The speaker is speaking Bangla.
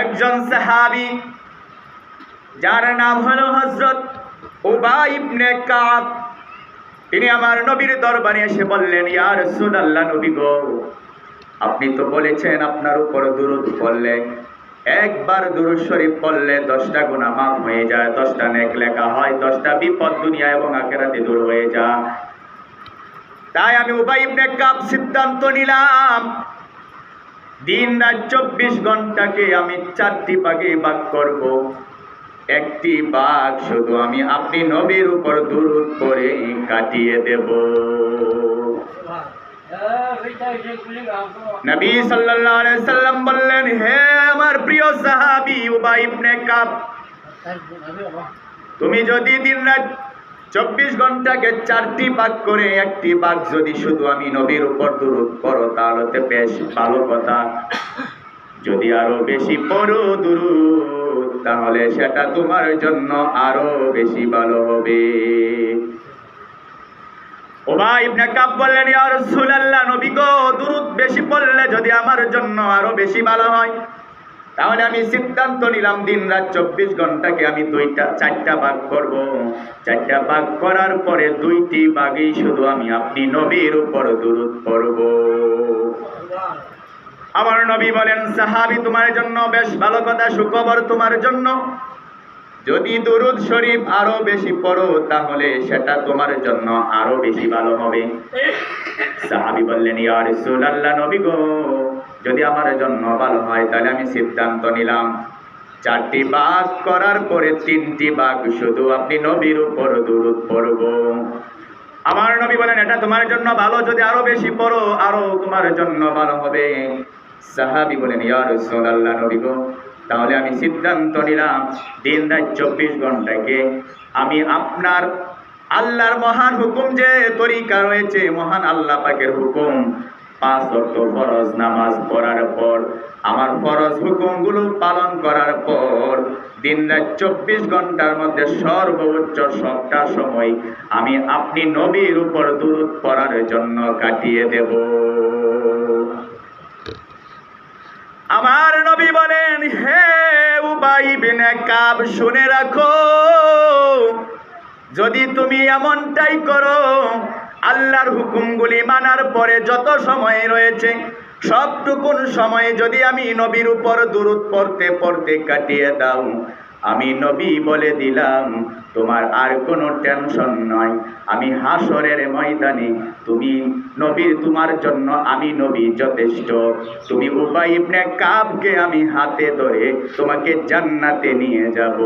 একজন সাহাবি, যার নাম হলো হজরত উবাই ইবনে কাব। তিনি আমার নবীর দরবারে এসে বললেন ইয়ার রাসূলুল্লাহ নবী গো, আপনি তো বলেছেন আপনার উপর দুরূদ পড়লে, একবার দুরূদ শরীফ পড়লে দশটা গুনাহ মাফ হয়ে যায়, দশটা নেক লেখা হয়, দশটা বিপদ দুনিয়া এবং আখেরাতে দূর হয়ে যায়। তাই আমি উবাই ইবনে সিদ্ধান্ত নিলাম দিন রাত চব্বিশ ঘন্টাকে আমি চারটি ভাগে ভাগ করব। একটি বাঘ শুধু আমি আপনি নবীর উপর দুরুদ করে কাটিয়ে দেব। নবী সাল্লাল্লাহু আলাইহি সাল্লাম বললেন, হে আমার প্রিয় সাহাবী উবাই ইবনে কাব, তুমি যদি দিন রাত চব্বিশ ঘন্টাকে চারটি ভাগ করে একটি ভাগ যদি শুধু আমি নবীর উপর দুরুদ করো তাহলে বেশ ভালো কথা। যদি আরও বেশি পড়ো দুরুদ, তাহলে সেটা তোমার জন্য আরও বেশি ভালো হবে। ওবাই ইবনে কাব বললেন, ইয়া রাসূলুল্লাহ, নবী গো, দুরুদ বেশি পড়লে যদি আমার জন্য আরও বেশি ভালো হয়। তাহলে আমি সিদ্ধান্ত নিলাম, দিন রাত চব্বিশ ঘন্টাকে আমি দুইটা, চারটা ভাগ করব। চারটা ভাগ করার পরে দুইটি ভাগেই শুধু আমি আপনি নবীর উপর দুরুদ পড়ব। আমার নবী বলেন, সাহাবি তোমার জন্য বেশ ভালো কথা, সুখবর তোমার জন্য। যদি দুরুদ শরীফ আরও বেশি পড়ো, তাহলে সেটা তোমার জন্য আরও বেশি ভালো হবে। সাহাবি বললেন, ইয়া রাসূলুল্লাহ নবী গো যদি আমার জন্য ভালো হয়, তাহলে আমি সিদ্ধান্ত নিলাম, চারটি বাঘ করার পরে তিনটি বাঘ শুধু আপনি নবীর উপর দুরুদ পড়ব। আমার নবী বলেন, এটা তোমার জন্য ভালো, যদি আরও বেশি পড়ো, আরও তোমার জন্য ভালো হবে। সাহাবি বলেন, ইয়া রাসূলুল্লাহ নবী গো, তাহলে আমি সিদ্ধান্ত নিলাম, দিন রাত চব্বিশ ঘন্টাকে আমি আপনার আল্লাহর মহান হুকুম যে তরিকা রয়েছে, মহান আল্লাহ পাকের হুকুম পাঁচ অক্ট ফরজ নামাজ পড়ার পর, আমার ফরজ হুকুমগুলো পালন করার পর দিন রাত চব্বিশ ঘণ্টার মধ্যে সর্বোচ্চ সবটা সময় আমি আপনি নবীর উপর দূরত পড়ার জন্য কাটিয়ে দেব। আমার নবী বলেন, হে উবাই বিনে কাব, শুনে রাখো। যদি তুমি এমনটাই করো আল্লাহর হুকুমগুলি মানার পরে যত সময় রয়েছে, সবটুকুন সময়ে যদি আমি নবীর উপর দূরত পড়তে পড়তে কাটিয়ে দাও, আমি নবী বলে দিলাম, তোমার আর কোনো টেনশন নয়। আমি হাসরের ময়দানে, তুমি নবীর, তোমার জন্য আমি নবী যথেষ্ট। তুমি উবাই ইবনে কাবকে আমি হাতে ধরে তোমাকে জান্নাতে নিয়ে যাব।